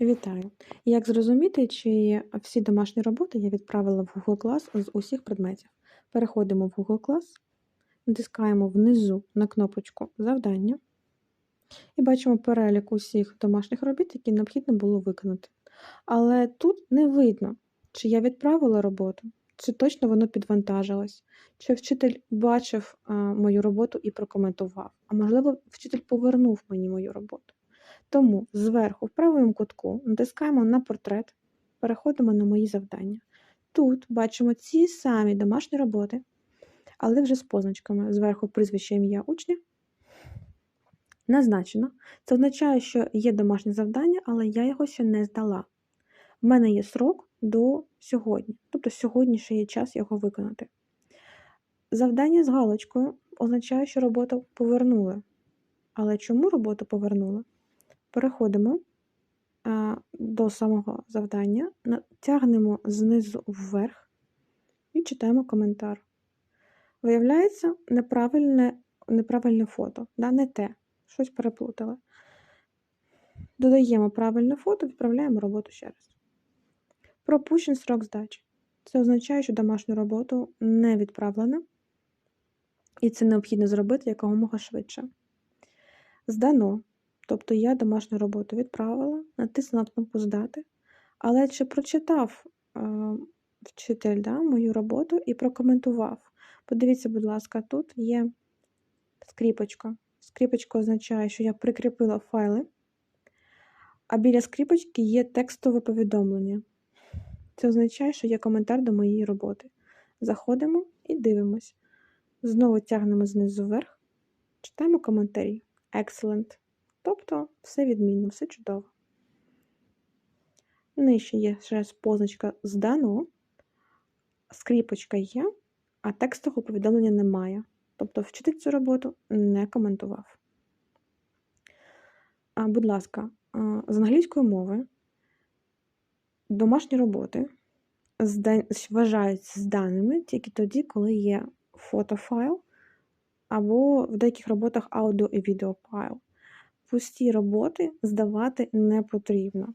Вітаю! Як зрозуміти, чи всі домашні роботи я відправила в Google Class з усіх предметів? Переходимо в Google Class, натискаємо внизу на кнопочку Завдання і бачимо перелік усіх домашніх робіт, які необхідно було виконати. Але тут не видно, чи я відправила роботу, чи точно воно підвантажилось, чи вчитель бачив мою роботу і прокоментував, а можливо, вчитель повернув мені мою роботу. Тому зверху, в правому кутку, натискаємо на портрет, переходимо на мої завдання. Тут бачимо ці самі домашні роботи, але вже з позначками. Зверху прізвище ім'я учня. Назначено. Це означає, що є домашнє завдання, але я його ще не здала. В мене є срок до сьогодні, тобто сьогодні ще є час його виконати. Завдання з галочкою означає, що роботу повернули. Але чому роботу повернули? Переходимо а, до самого завдання, тягнемо знизу вверх і читаємо коментар. Виявляється, неправильне неправильне фото, да, не те, щось переплутали. Додаємо правильне фото, відправляємо роботу ще раз. Пропущений срок здачі. Це означає, що домашню роботу не відправлено, і це необхідно зробити якомога швидше. Здано. Тобто я домашню роботу відправила, натиснула кнопку Здати, але чи прочитав е, вчитель да, мою роботу і прокоментував. Подивіться, будь ласка, тут є скріпочка. Скріпочка означає, що я прикріпила файли, а біля скріпочки є текстове повідомлення. Це означає, що є коментар до моєї роботи. Заходимо і дивимось. Знову тягнемо знизу вверх, читаємо коментарі. Excellent. Тобто все відмінно, все чудово. Нижче є ще раз позначка здано, скріпочка є, а текстового повідомлення немає. Тобто вчитель цю роботу не коментував. А, Будь ласка, з англійської мови домашні роботи вважаються зданими тільки тоді, коли є фотофайл, або в деяких роботах аудіо і відеофайл пусті роботи здавати не потрібно.